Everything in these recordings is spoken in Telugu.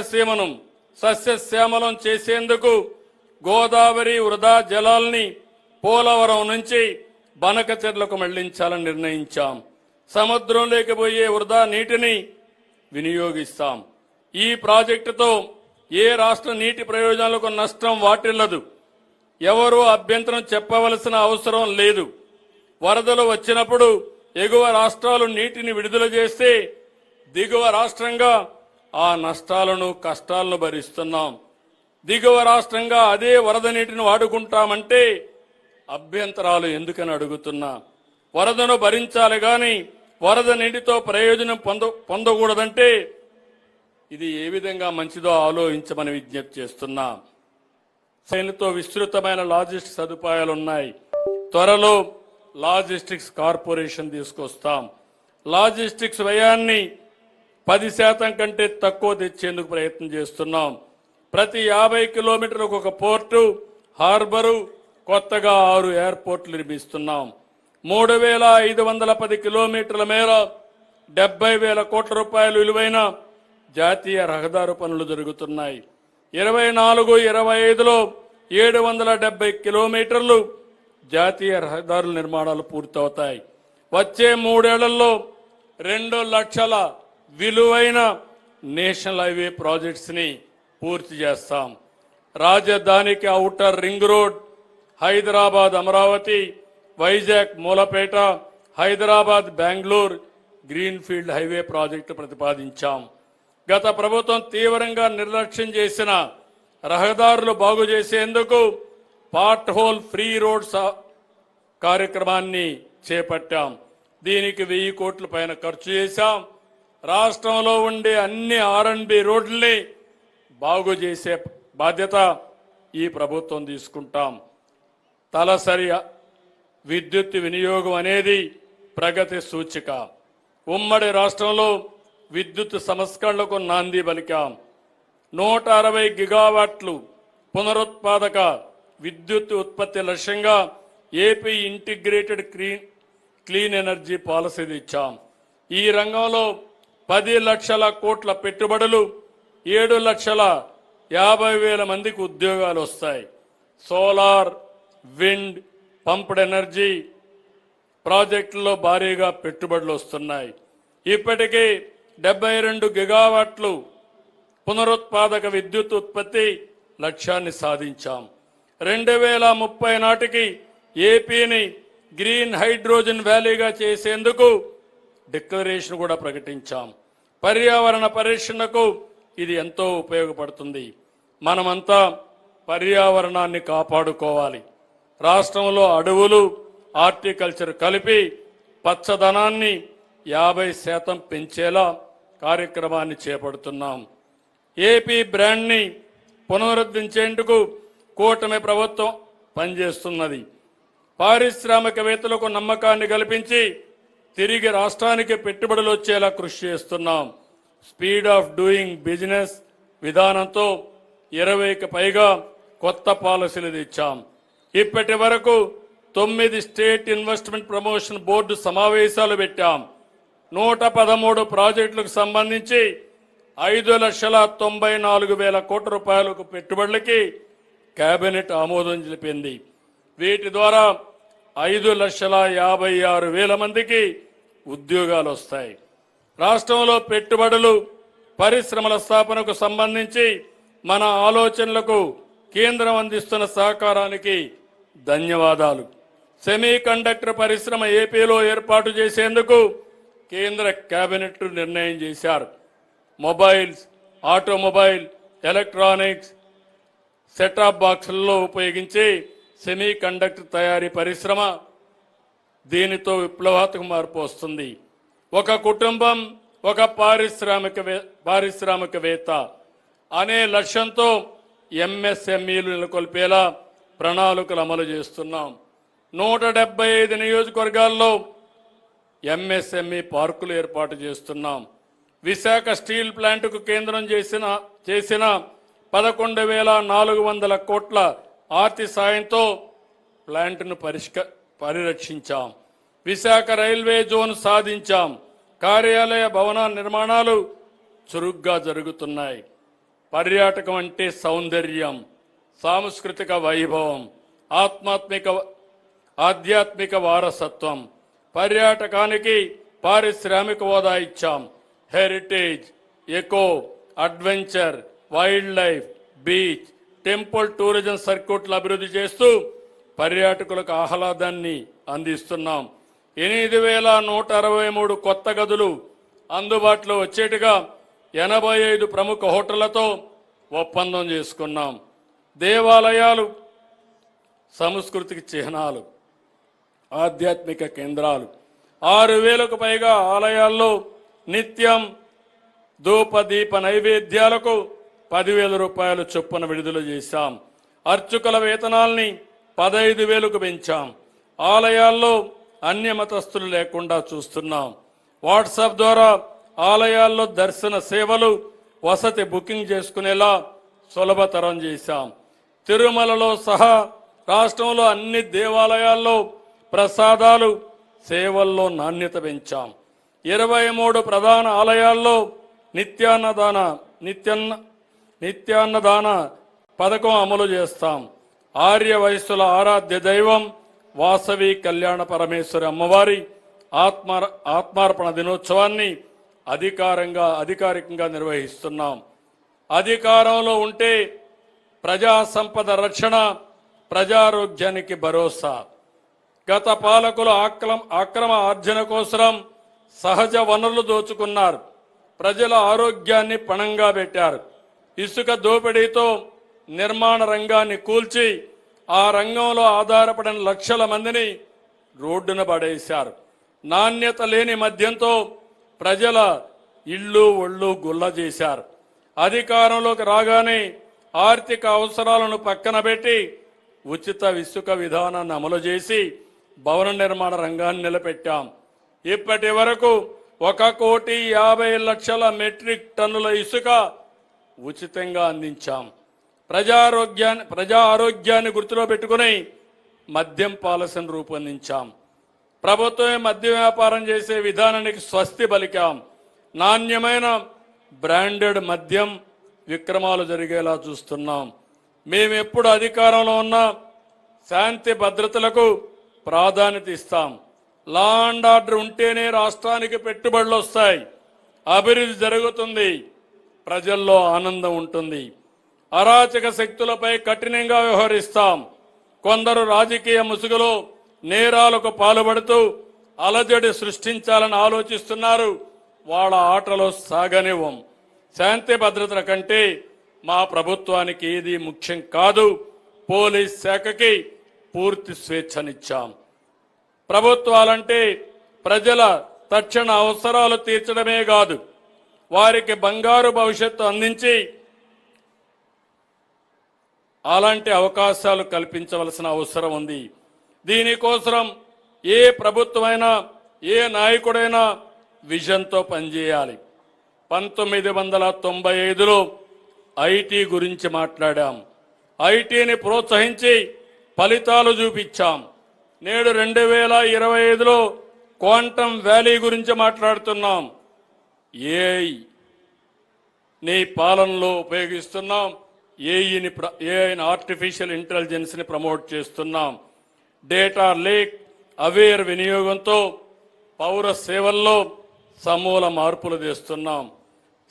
సీమను సస్యశ్యామలం చేసేందుకు గోదావరి వృధా జలాల్ని పోలవరం నుంచి బనకచెర్లకు మళ్ళించాలని నిర్ణయించాం. సముద్రంలోకి పోయే వృధా నీటిని వినియోగిస్తాం. ఈ ప్రాజెక్టుతో ఏ రాష్ట్ర నీటి ప్రయోజనాలకు నష్టం వాటిల్లదు. ఎవరూ అభ్యంతరం చెప్పవలసిన అవసరం లేదు. వరదలు వచ్చినప్పుడు ఎగువ రాష్ట్రాలు నీటిని విడుదల చేస్తే దిగువ రాష్ట్రంగా ఆ నష్టాలను కష్టాలను భరిస్తున్నాం. దిగువ రాష్ట్రంగా అదే వరద నీటిని వాడుకుంటామంటే అభ్యంతరాలు ఎందుకని అడుగుతున్నా. వరదను భరించాలి గాని వరద నీటితో ప్రయోజనం పొంద పొందకూడదంటే ఇది ఏ విధంగా మంచిదో ఆలోచించమని విజ్ఞప్తి చేస్తున్నా. సైన్యతో విస్తృతమైన లాజిస్టిక్స్ సదుపాయాలు ఉన్నాయి. త్వరలో లాజిస్టిక్స్ కార్పొరేషన్ తీసుకొస్తాం. లాజిస్టిక్స్ వ్యయాన్ని పది శాతం కంటే తక్కువ తెచ్చేందుకు ప్రయత్నం చేస్తున్నాం. ప్రతి యాభై కిలోమీటర్లకు ఒక పోర్టు హార్బరు కొత్తగా ఆరు ఎయిర్పోర్ట్లు నిర్మిస్తున్నాం. మూడు వేల ఐదు వందల పది కిలోమీటర్ల మేర డెబ్బై వేల కోట్ల రూపాయలు విలువైన జాతీయ రహదారు పనులు జరుగుతున్నాయి. ఇరవై నాలుగు ఇరవై ఐదులో ఏడు వందల డెబ్బై కిలోమీటర్లు జాతీయ రహదారుల నిర్మాణాలు పూర్తవుతాయి. వచ్చే మూడేళ్ళలో రెండు లక్షల విలువైన నేషనల్ హైవే ప్రాజెక్ట్స్ని పూర్తి చేస్తాం. రాజధానికి outer ring road Hyderabad Amaravati Vizag Mulapeta Hyderabad Bengaluru greenfield highway project ప్రతిపాదించాం. గత ప్రభుత్వం తీవ్రంగా నిర్లక్ష్యం చేసిన రహదారులు బాగు చేసేందుకు పార్ట్ హోల్ ఫ్రీ రోడ్స్ కార్యక్రమాన్ని చేపట్టాం. దీనికి వెయ్యి కోట్ల పైన ఖర్చు చేశాం. రాష్ట్రంలో ఉండే అన్ని ఆర్ఎండ్బి రోడ్లని బాగు చేసే బాధ్యత ఈ ప్రభుత్వం తీసుకుంటాం. తలసరి విద్యుత్ వినియోగం అనేది ప్రగతి సూచిక. ఉమ్మడి రాష్ట్రంలో విద్యుత్ సంస్కరణలకు నాంది పలికాం. నూట అరవై గిగావాట్లు పునరుత్పాదక విద్యుత్ ఉత్పత్తి లక్ష్యంగా AP integrated clean clean energy policy ఇచ్చాం. ఈ రంగంలో పది లక్షల కోట్ల పెట్టుబడులు ఏడు లక్షల యాభై వేల మందికి ఉద్యోగాలు వస్తాయి. సోలార్ విండ్ పంప్డ్ ఎనర్జీ ప్రాజెక్టుల్లో భారీగా పెట్టుబడులు వస్తున్నాయి. ఇప్పటికే డెబ్బై రెండు గిగావాట్లు పునరుత్పాదక విద్యుత్ ఉత్పత్తి లక్ష్యాన్ని సాధించాం. రెండు వేల ముప్పై నాటికి ఏపీని గ్రీన్ హైడ్రోజన్ వ్యాలీగా చేసేందుకు డిక్లరేషన్ కూడా ప్రకటించాం. పర్యావరణ పరిరక్షణకు ఇది ఎంతో ఉపయోగపడుతుంది. మనమంతా పర్యావరణాన్ని కాపాడుకోవాలి. రాష్ట్రంలో అడవులు హార్టికల్చర్ కలిపి పచ్చదనాన్ని యాభై శాతం పెంచేలా కార్యక్రమాన్ని చేపడుతున్నాం. ఏపీ బ్రాండ్ని పునరుద్ధరించేందుకు కూటమి ప్రభుత్వం పనిచేస్తున్నది. పారిశ్రామికవేత్తలకు నమ్మకాన్ని కల్పించి తిరిగి రాష్ట్రానికి పెట్టుబడులు వచ్చేలా కృషి చేస్తున్నాం. స్పీడ్ ఆఫ్ డూయింగ్ బిజినెస్ విధానంతో ఇరవైకి పైగా కొత్త పాలసీలు తెచ్చాం. ఇప్పటి వరకు తొమ్మిది స్టేట్ ఇన్వెస్ట్మెంట్ ప్రమోషన్ బోర్డు సమావేశాలు పెట్టాం. నూట పదమూడు ప్రాజెక్టులకు సంబంధించి ఐదు లక్షల తొంభై నాలుగు వేల కోట్ల రూపాయలకు పెట్టుబడులకి కేబినెట్ ఆమోదం తెలిపింది. వీటి ద్వారా ఐదు లక్షల యాభై ఆరు వేల మందికి ఉద్యోగాలు వస్తాయి. రాష్ట్రంలో పెట్టుబడులు పరిశ్రమల స్థాపనకు సంబంధించి మన ఆలోచనలకు కేంద్రం అందిస్తున్న సహకారానికి ధన్యవాదాలు. సెమీ కండక్టర్ పరిశ్రమ ఏపీలో ఏర్పాటు చేసేందుకు కేంద్ర కేబినెట్ నిర్ణయం చేశారు. Mobiles automobile electronics set top బాక్సుల్లో ఉపయోగించి సెమీ కండక్టర్ తయారీ పరిశ్రమ దీనితో విప్లవాత్మక మార్పు వస్తుంది. ఒక కుటుంబం ఒక పారిశ్రామిక పారిశ్రామికవేత్త అనే లక్ష్యంతో ఎంఎస్ఎంఈలు నెలకొల్పేలా ప్రణాళికలు అమలు చేస్తున్నాం. నూట డెబ్బై ఐదు నియోజకవర్గాల్లో ఎంఎస్ఎంఈ పార్కులు ఏర్పాటు చేస్తున్నాం. విశాఖ స్టీల్ ప్లాంటుకు కేంద్రం చేసిన చేసిన పదకొండు వేల నాలుగు వందల కోట్ల ఆర్తి సాయంతో ప్లాంట్ను పరిష్క పరిరక్షించాం. విశాఖ రైల్వే జోన్ సాధించాం. కార్యాలయ భవన నిర్మాణాలు చురుగ్గా జరుగుతున్నాయి. పర్యాటకం అంటే సౌందర్యం సాంస్కృతిక వైభవం ఆత్మాత్మిక ఆధ్యాత్మిక వారసత్వం. పర్యాటకానికి పారిశ్రామిక హోదా ఇచ్చాం. Heritage eco adventure wild life beach temple tourism సర్క్యూట్లు అభివృద్ధి చేస్తూ పర్యాటకులకు ఆహ్లాదాన్ని అందిస్తున్నాం. ఎనిమిది వేల నూట అరవై మూడు కొత్త గదులు అందుబాటులో వచ్చేట్టుగా ఎనభై ఐదు ప్రముఖ హోటళ్ళతో ఒప్పందం చేసుకున్నాం. దేవాలయాలు సంస్కృతికి చిహ్నాలు ఆధ్యాత్మిక కేంద్రాలు ఆరు వేలకు పైగా ఆలయాల్లో నిత్యం ధూప దీప నైవేద్యాలకు పదివేల రూపాయలు చొప్పున విడుదల చేశాం. అర్చకుల వేతనాల్ని పదైదు వేలకు పెంచాం. ఆలయాల్లో అన్య మతస్థులు లేకుండా చూస్తున్నాం. వాట్సాప్ ద్వారా ఆలయాల్లో దర్శన సేవలు వసతి బుకింగ్ చేసుకునేలా సులభతరం చేశాం. తిరుమలలో సహా రాష్ట్రంలో అన్ని దేవాలయాల్లో ప్రసాదాలు సేవల్లో నాణ్యత పెంచాం. ఇరవై మూడు ప్రధాన ఆలయాల్లో నిత్యాన్నదాన నిత్యాన్న నిత్యాన్నదాన పథకం అమలు చేస్తాం. ఆర్య వయస్సుల ఆరాధ్య దైవం వాసవి కళ్యాణ పరమేశ్వరి అమ్మవారి ఆత్మ ఆత్మార్పణ దినోత్సవాన్ని అధికారంగా అధికారికంగా నిర్వహిస్తున్నాం. అధికారంలో ఉంటే ప్రజా సంపద రక్షణ ప్రజారోగ్యానికి భరోసా. గత పాలకులు ఆక్రమ అక్రమ ఆర్జన కోసం సహజ వనరులు దోచుకున్నారు. ప్రజల ఆరోగ్యాన్ని పణంగా పెట్టారు. ఇసుక దోపిడీతో నిర్మాణ రంగాన్ని కూల్చి ఆ రంగంలో ఆధారపడిన లక్షల మందిని రోడ్డున పడేశారు. నాణ్యత లేని మద్యంతో ప్రజల ఇళ్ళు ఒళ్ళు గుల్ల చేశారు. అధికారంలోకి రాగానే ఆర్థిక అవసరాలను పక్కన పెట్టి ఉచిత ఇసుక విధానాన్ని అమలు చేసి భవన నిర్మాణ రంగాన్ని నిలబెట్టాం. ఇప్పటి వరకు ఒక కోటి యాభై లక్షల మెట్రిక్ టన్నుల ఇసుక ఉచితంగా అందించాం. ప్రజారోగ్యాన్ని ప్రజా ఆరోగ్యాన్ని గుర్తులో పెట్టుకుని మద్యం పాలసీని రూపొందించాం. ప్రభుత్వమే మద్య వ్యాపారం చేసే విధానానికి స్వస్తి పలికాం. నాణ్యమైన బ్రాండెడ్ మద్యం విక్రమాలు జరిగేలా చూస్తున్నాం. మేము ఎప్పుడు అధికారంలో ఉన్నా శాంతి భద్రతలకు ప్రాధాన్యత ఇస్తాం. లా అండ్ ఆర్డర్ ఉంటేనే రాష్ట్రానికి పెట్టుబడులు వస్తాయి అభివృద్ధి జరుగుతుంది. ప్రజల్లో ఆనందం ఉంటుంది. అరాచక శక్తులపై కఠినంగా వ్యవహరిస్తాం. కొందరు రాజకీయ ముసుగులో నేరాలకు పాల్పడుతూ అలజడి సృష్టించాలని ఆలోచిస్తున్నారు. వాళ్ళ ఆటలో సాగనివ్వం. శాంతి భద్రతల కంటే మా ప్రభుత్వానికి ఏది ముఖ్యం కాదు. పోలీస్ శాఖకి పూర్తి స్వేచ్ఛనిచ్చాం. ప్రభుత్వాలంటే ప్రజల తక్షణ అవసరాలు తీర్చడమే కాదు. వారికి బంగారు భవిష్యత్తు అందించి అలాంటి అవకాశాలు కల్పించవలసిన అవసరం ఉంది. దీనికోసం ఏ ప్రభుత్వమైనా ఏ నాయకుడైనా విజన్తో పనిచేయాలి. పంతొమ్మిది వందల తొంభై ఐదులో ఐటీ గురించి మాట్లాడాం. ఐటీని ప్రోత్సహించి ఫలితాలు చూపించాం. నేడు రెండు వేల ఇరవై ఐదులో క్వాంటమ్ వ్యాలీ గురించి మాట్లాడుతున్నాం. ఏఐ నీ పాలనలో ఉపయోగిస్తున్నాం. ఏఈని ఏఐని ఆర్టిఫిషియల్ ఇంటెలిజెన్స్ని ప్రమోట్ చేస్తున్నాం. డేటా లేక్ అవేర్ వినియోగంతో పౌర సేవల్లో సమూల మార్పులు తెస్తున్నాం.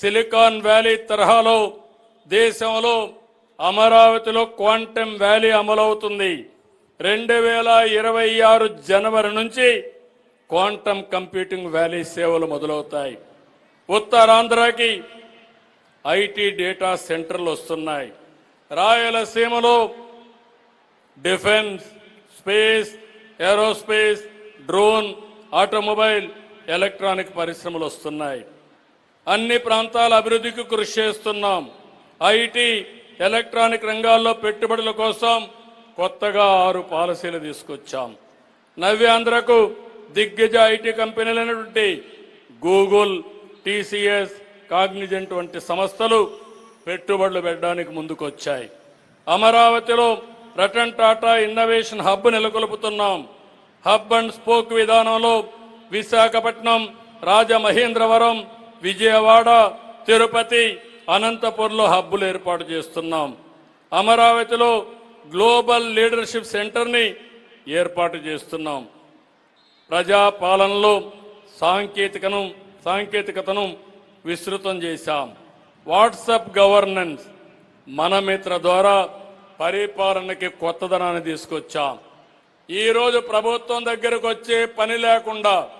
సిలికాన్ వ్యాలీ తరహాలో దేశంలో అమరావతిలో క్వాంటమ్ వ్యాలీ అమలవుతుంది. రెండు వేల ఇరవై ఆరు జనవరి నుంచి క్వాంటమ్ కంప్యూటింగ్ వ్యాలీ సేవలు మొదలవుతాయి. ఉత్తరాంధ్రకి ఐటీ డేటా సెంటర్లు వస్తున్నాయి. రాయలసీమలో defence space aerospace drone automobile electronic పరిశ్రమలు వస్తున్నాయి. అన్ని ప్రాంతాల అభివృద్ధికి కృషి చేస్తున్నాం. ఐటీ ఎలక్ట్రానిక్ రంగాల్లో పెట్టుబడుల కోసం కొత్తగా ఆరు పాలసీలు తీసుకొచ్చాం. నవ్యాంధ్రకు దిగ్గజ ఐటీ కంపెనీలైనటువంటి గూగుల్ టీసీఎస్ కాగ్నిజెంట్ వంటి సంస్థలు పెట్టుబడులు పెట్టడానికి ముందుకొచ్చాయి. అమరావతిలో రతన్ టాటా ఇన్నోవేషన్ హబ్ నెలకొల్పుతున్నాం. హబ్ అండ్ స్పోక్ విధానంలో విశాఖపట్నం రాజమహేంద్రవరం విజయవాడ తిరుపతి అనంతపురంలో హబ్బులు ఏర్పాటు చేస్తున్నాం. అమరావతిలో గ్లోబల్ లీడర్షిప్ సెంటర్ని ఏర్పాటు చేస్తున్నాం. ప్రజాపాలనలో సాంకేతికను సాంకేతికతను విస్తృతం చేశాం. వాట్సాప్ గవర్నెన్స్ మనమిత్ర ద్వారా పరిపాలనకి కొత్తదనాన్ని తీసుకొచ్చాం. ఈరోజు ప్రభుత్వం దగ్గరకు వచ్చే పని లేకుండా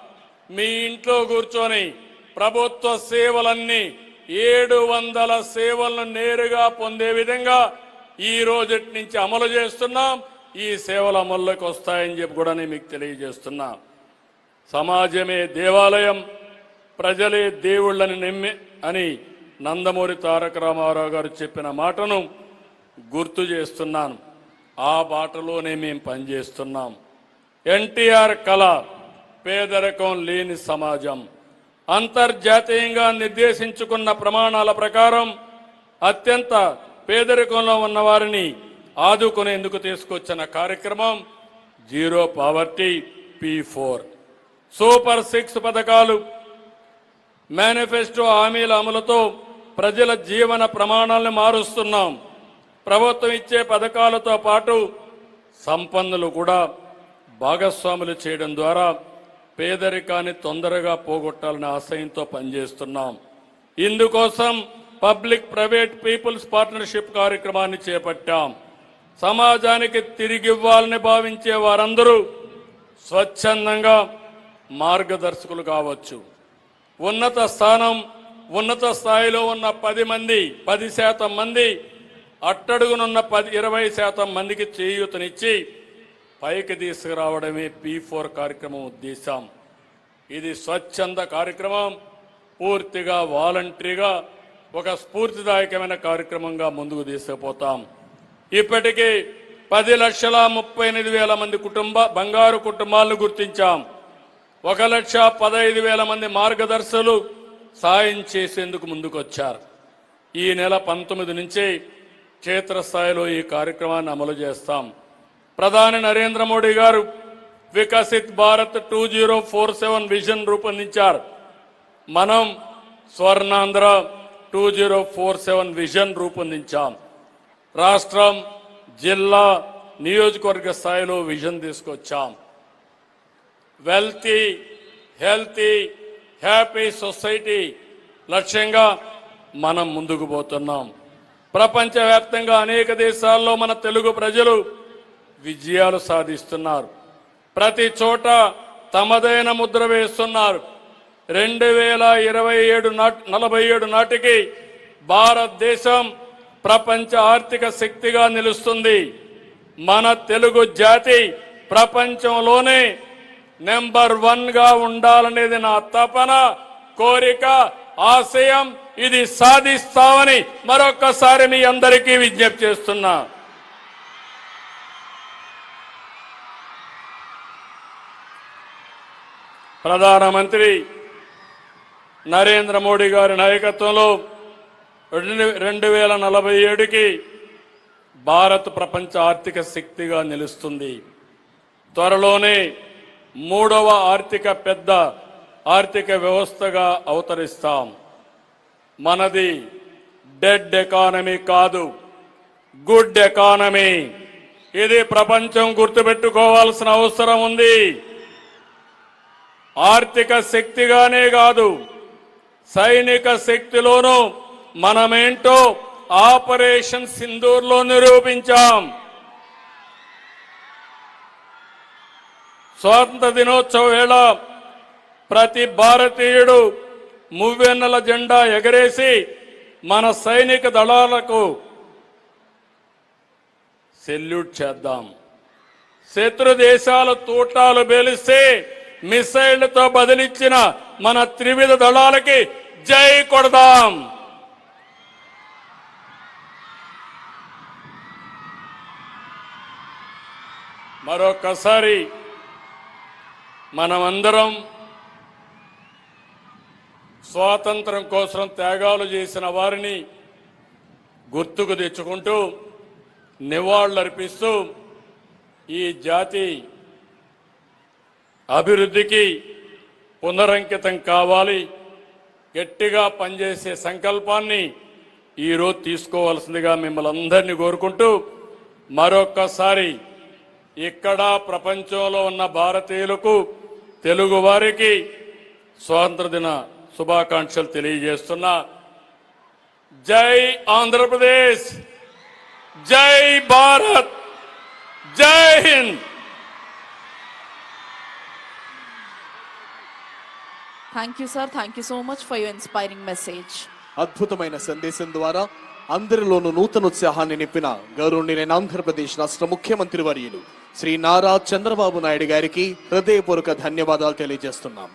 మీ ఇంట్లో కూర్చొని ప్రభుత్వ సేవలన్నీ ఏడు వందల సేవలను నేరుగా పొందే విధంగా ఈ రోజటి నుంచి అమలు చేస్తున్నాం. ఈ సేవలు అమల్లోకి వస్తాయని చెప్పి కూడా నేను మీకు తెలియజేస్తున్నా. సమాజమే దేవాలయం. ప్రజలే దేవుళ్ళని నమ్మి అని నందమూరి తారక రామారావు గారు చెప్పిన మాటను గుర్తు చేస్తున్నాను. ఆ బాటలోనే మేము పనిచేస్తున్నాం. ఎన్టీఆర్ కళ పేదరికం లేని సమాజం. అంతర్జాతీయంగా నిర్దేశించుకున్న ప్రమాణాల ప్రకారం అత్యంత పేదరికంలో ఉన్న వారిని ఆదుకునేందుకు తీసుకొచ్చిన కార్యక్రమం zero poverty P four. Super six పథకాలు మేనిఫెస్టో హామీల అమలుతో ప్రజల జీవన ప్రమాణాలను మారుస్తున్నాం. ప్రభుత్వం ఇచ్చే పథకాలతో పాటు సంపన్నులు కూడా భాగస్వాములు చేయడం ద్వారా పేదరికాన్ని తొందరగా పోగొట్టాలనే ఆశయంతో పనిచేస్తున్నాం. ఇందుకోసం పబ్లిక్ ప్రైవేట్ పీపుల్స్ పార్ట్నర్షిప్ కార్యక్రమాన్ని చేపట్టాం. సమాజానికి తిరిగివ్వాలని భావించే వారందరూ స్వచ్ఛందంగా మార్గదర్శకులు కావచ్చు. ఉన్నత స్థానం ఉన్నత స్థాయిలో ఉన్న పది మంది పది శాతం మంది అట్టడుగునున్న పది ఇరవై శాతం మందికి చేయూతనిచ్చి పైకి తీసుకురావడమే పీ ఫోర్ కార్యక్రమం ఉద్దేశం ఇది స్వచ్ఛంద కార్యక్రమం పూర్తిగా వాలంటరీగా ఒక స్ఫూర్తిదాయకమైన కార్యక్రమంగా ముందుకు తీసుకుపోతాం. ఇప్పటికీ పది లక్షల ముప్పై ఎనిమిది వేల మంది కుటుంబ బంగారు కుటుంబాలను గుర్తించాం. ఒక లక్ష పదహైదు వేల మంది మార్గదర్శులు సాయం చేసేందుకు ముందుకొచ్చారు. ఈ నెల పంతొమ్మిది నుంచి క్షేత్రస్థాయిలో ఈ కార్యక్రమాన్ని అమలు చేస్తాం. ప్రధాని Narendra Modi garu Viksit Bharat two zero four seven vision రూపొందించారు. మనం Swarnandhra two zero four seven vision రూపొందించాం. రాష్ట్రం జిల్లా నియోజకవర్గ స్థాయిలో విజన్ తీసుకొచ్చాం. వెల్తీ హెల్తీ హ్యాపీ సొసైటీ లక్ష్యంగా మనం ముందుకు పోతున్నాం. ప్రపంచవ్యాప్తంగా అనేక దేశాల్లో మన తెలుగు ప్రజలు విజయాలు సాధిస్తున్నారు. ప్రతి చోట తమదైన ముద్ర వేస్తున్నారు. రెండు వేల ఇరవై ఏడు నలభై ఏడు నాటికి భారతదేశం ప్రపంచ ఆర్థిక శక్తిగా నిలుస్తుంది. మన తెలుగు జాతి ప్రపంచంలోనే నెంబర్ వన్గా ఉండాలనేది నా తపన కోరిక ఆశయం. ఇది సాధిస్తామని మరొకసారి మీ అందరికీ విజ్ఞప్తి చేస్తున్నా. ప్రధానమంత్రి నరేంద్ర మోడీ గారి నాయకత్వంలో రెండు రెండు వేల నలభై ఏడుకి భారత్ ప్రపంచ ఆర్థిక శక్తిగా నిలుస్తుంది. త్వరలోనే మూడవ ఆర్థిక పెద్ద ఆర్థిక వ్యవస్థగా అవతరిస్తాం. మనది డెడ్ ఎకానమీ కాదు గుడ్ ఎకానమీ. ఇది ప్రపంచం గుర్తుపెట్టుకోవాల్సిన అవసరం ఉంది. ఆర్థిక శక్తిగానే కాదు సైనిక శక్తిలోనూ మనమేంటో ఆపరేషన్ సింధూర్లో నిరూపించాం. స్వాతంత్ర దినోత్సవ వేళ ప్రతి భారతీయుడు మువ్వెన్నెల జెండా ఎగరేసి మన సైనిక దళాలకు సెల్యూట్ చేద్దాం. శత్రు దేశాల తూటాలు బేలిస్తే మిసైళ్ళతో బదిలిచ్చిన మన త్రివిధ దళాలకి జై కొడదాం. మరొకసారి మనమందరం స్వాతంత్రం కోసం త్యాగాలు చేసిన వారిని గుర్తుకు తెచ్చుకుంటూ నివాళులర్పిస్తూ ఈ జాతి అభివృద్ధికి పునరంకితం కావాలి గట్టిగా పనిచేసే సంకల్పాన్ని ఈరోజు తీసుకోవాల్సిందిగా మిమ్మల్ని అందరినీ కోరుకుంటూ మరొక్కసారి ఇక్కడ ప్రపంచంలో ఉన్న భారతీయులకు తెలుగు వారికి స్వాతంత్ర దిన శుభాకాంక్షలు తెలియజేస్తున్నా జై Andhra Pradesh Jai Bharat Jai Hind Thank you, sir. Thank you so much for your inspiring message. అద్భుతమైన సందేశం ద్వారా అందరిలోనూ నూతనోత్సాహాన్ని నింపిన గౌరవనీయులైన ఆంధ్రప్రదేశ్ రాష్ట్ర ముఖ్యమంత్రి వర్యులు శ్రీ నారా చంద్రబాబు నాయుడు గారికి హృదయపూర్వక ధన్యవాదాలు తెలియజేస్తున్నాం.